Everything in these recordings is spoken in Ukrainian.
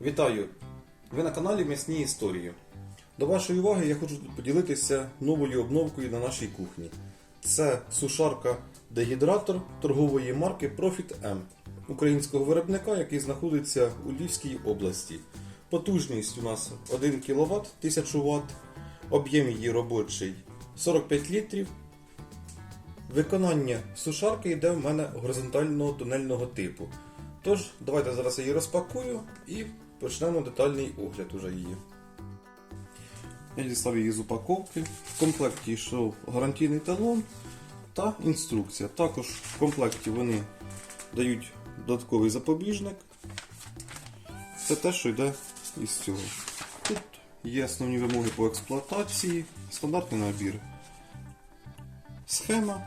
Вітаю! Ви на каналі М'ясні Історії. До вашої уваги я хочу поділитися новою обновкою на нашій кухні. Це сушарка дегідратор торгової марки Profit M українського виробника, який знаходиться у Львівській області. Потужність у нас 1 кВт 1000 Вт, об'єм її робочий 45 літрів. Виконання сушарки йде в мене горизонтального тунельного типу. Тож, давайте зараз я її розпакую і почнемо детальний огляд уже її. Я дістав її з упаковки. В комплекті йшов гарантійний талон та інструкція. Також в комплекті вони дають додатковий запобіжник. Це те, що йде із цього. Тут є основні вимоги по експлуатації, стандартний набір, схема.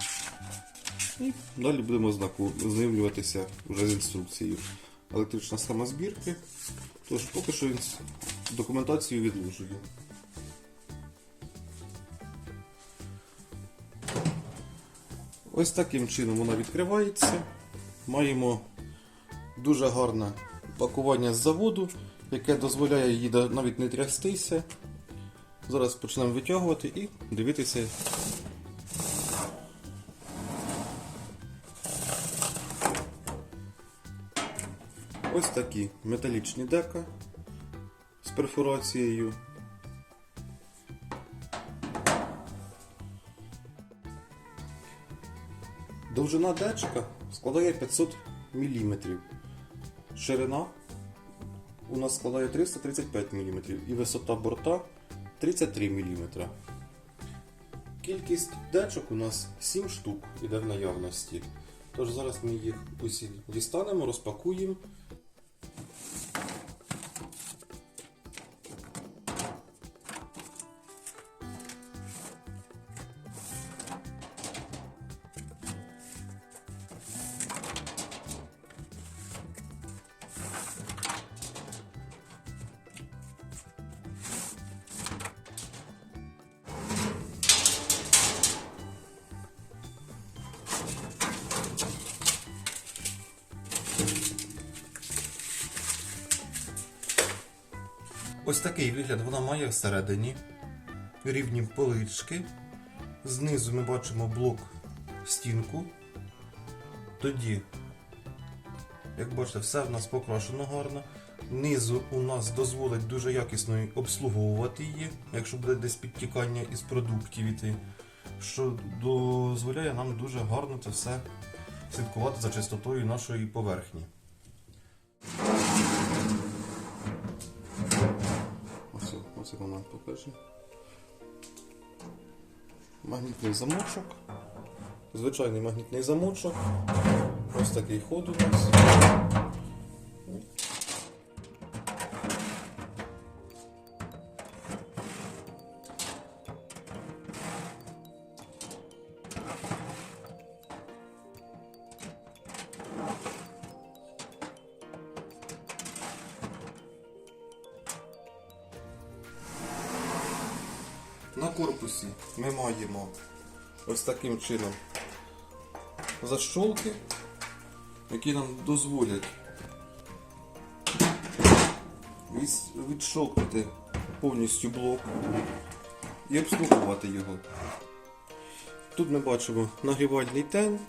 І далі будемо ознайомлюватися вже з інструкцією. Електрична схема збірки. Тож поки що інс- документацію відложую. Ось таким чином вона відкривається. Маємо дуже гарне пакування з заводу, яке дозволяє їй навіть не трястися. Зараз почнемо витягувати і дивитися, Ось такі металічні дека з перфорацією. Довжина дечка складає 500 мм. Ширина у нас складає 335 мм і висота борта 33 мм. Кількість дечок у нас 7 штук іде в наявності. Тож зараз ми їх усі дістанемо, розпакуємо. Ось такий вигляд вона має всередині. Рівні полички. Знизу ми бачимо блок стінку. Тоді, як бачите, все в нас покрашено гарно. Низу у нас дозволить дуже якісно обслуговувати її, якщо буде десь підтікання із продуктів іти, що дозволяє нам дуже гарно це все слідкувати за чистотою нашої поверхні. Ось як вона покаже. Магнітний замочок. Звичайний магнітний замочок. Ось такий ход у нас. На корпусі ми маємо ось таким чином защолки, які нам дозволять від- відщолкнути повністю блок і обслуговувати його. Тут ми бачимо нагрівальний тен,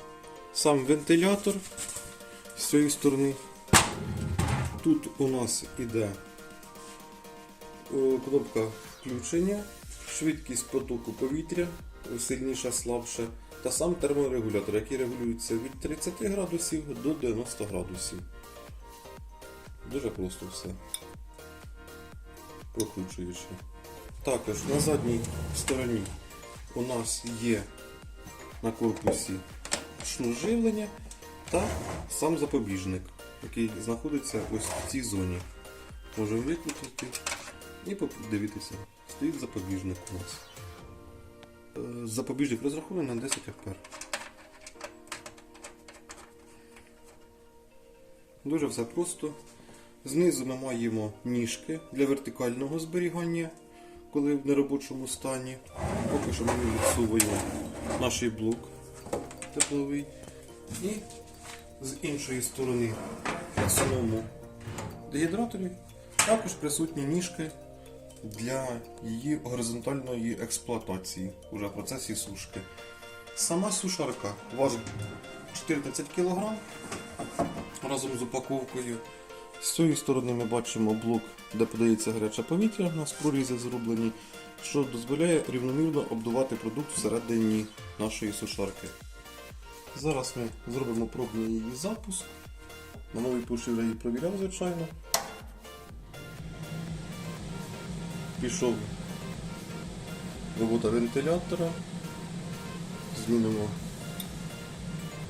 сам вентилятор з цієї сторони. Тут у нас іде кнопка включення, швидкість потоку повітря, сильніша, слабша, та сам терморегулятор, який регулюється від 30 градусів до 90 градусів. Дуже просто все. Прокручуючи. Також на задній стороні у нас є на корпусі шнур живлення та сам запобіжник, який знаходиться ось в цій зоні. Можемо викрутити і подивитися. Стоїть запобіжник у нас. Е, Запобіжник розрахований на 10 А. Дуже все просто. Знизу ми маємо ніжки для вертикального зберігання, коли в неробочому стані. Поки що ми відсовуємо наш блок тепловий. І з іншої сторони на самому дегідраторі Також присутні ніжки для її горизонтальної експлуатації уже в процесі сушки. Сама сушарка важить 14 кг разом з упаковкою. З цієї сторони ми бачимо блок, де подається гаряче повітря, у нас прорізи зроблені, що дозволяє рівномірно обдувати продукт всередині нашої сушарки. Зараз ми зробимо пробний її запуск. На новій поші вже її провіряв, звичайно. Пішов робота вентилятора. Змінимо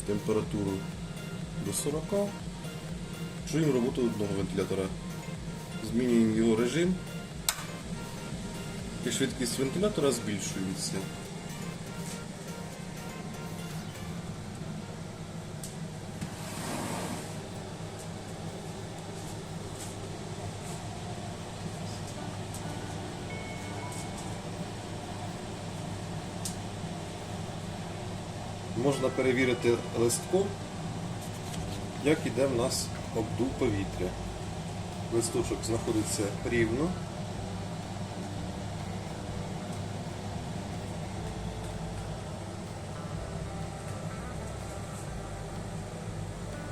температуру до 40. Чуємо роботу одного вентилятора. Змінюємо його режим. І швидкість вентилятора збільшується. Можна перевірити листком, як іде в нас обдув повітря. Листочок знаходиться рівно.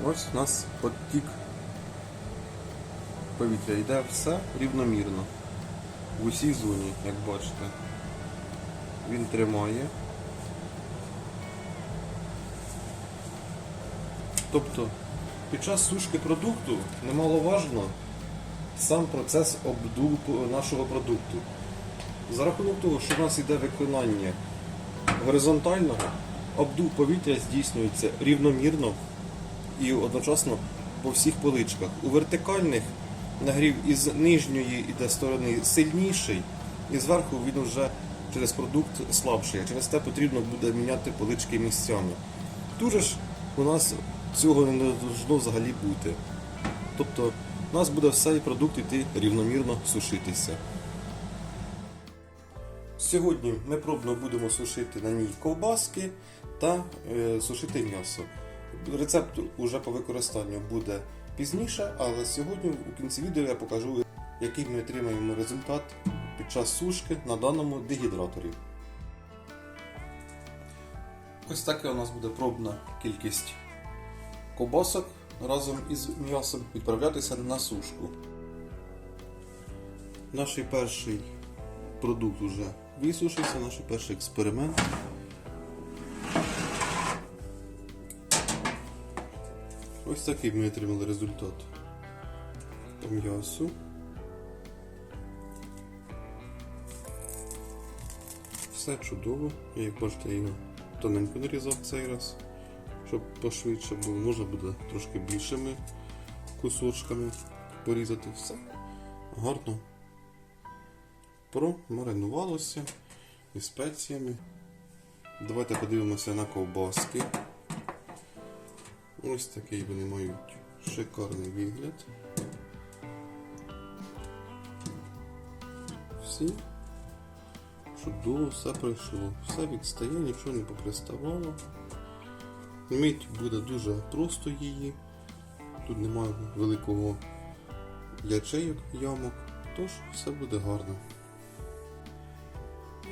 Ось у нас потік повітря йде все рівномірно. В усій зоні, як бачите. Він тримає. Тобто під час сушки продукту немаловажно сам процес обдуву нашого продукту. За рахунок того, що в нас йде виконання горизонтального, обдув повітря здійснюється рівномірно і одночасно по всіх поличках. У вертикальних нагрів із нижньої іде сторони сильніший, і зверху він вже через продукт слабший. Через те потрібно буде міняти полички місцями. Тут же ж у нас цього не должно взагалі бути. Тобто у нас буде все і продукт йти рівномірно сушитися. Сьогодні ми пробно будемо сушити на ній ковбаски та е, сушити м'ясо. Рецепт уже по використанню буде пізніше, але сьогодні у кінці відео я покажу, який ми отримаємо результат під час сушки на даному дегідраторі. Ось таке у нас буде пробна кількість ковбасок разом із м'ясом відправлятися на сушку. Наш перший продукт вже висушився, наш перший експеримент. Ось такий ми отримали результат по м'ясу. Все чудово. Як бачите, я його тоненько нарізав цей раз, щоб пошвидше було. Можна буде трошки більшими кусочками порізати все. Гарно промаринувалося і спеціями. Давайте подивимося на ковбаски. Ось такий вони мають шикарний вигляд. Всі чудово, все пройшло. Все відстає, нічого не поприставало. Мить буде дуже просто її. Тут немає великого ячейок, ямок, тож все буде гарно.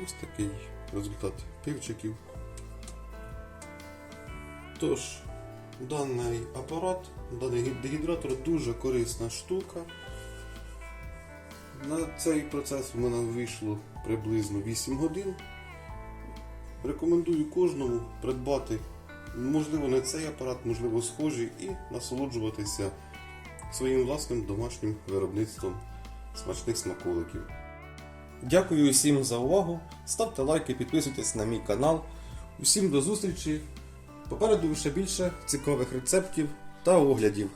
Ось такий результат півчиків. Тож, даний апарат, даний дегідратор дуже корисна штука. На цей процес в мене вийшло приблизно 8 годин. Рекомендую кожному придбати, можливо, не цей апарат, можливо, схожий, і насолоджуватися своїм власним домашнім виробництвом смачних смаколиків. Дякую усім за увагу. Ставте лайки, підписуйтесь на мій канал. Усім до зустрічі! Попереду ще більше цікавих рецептів та оглядів.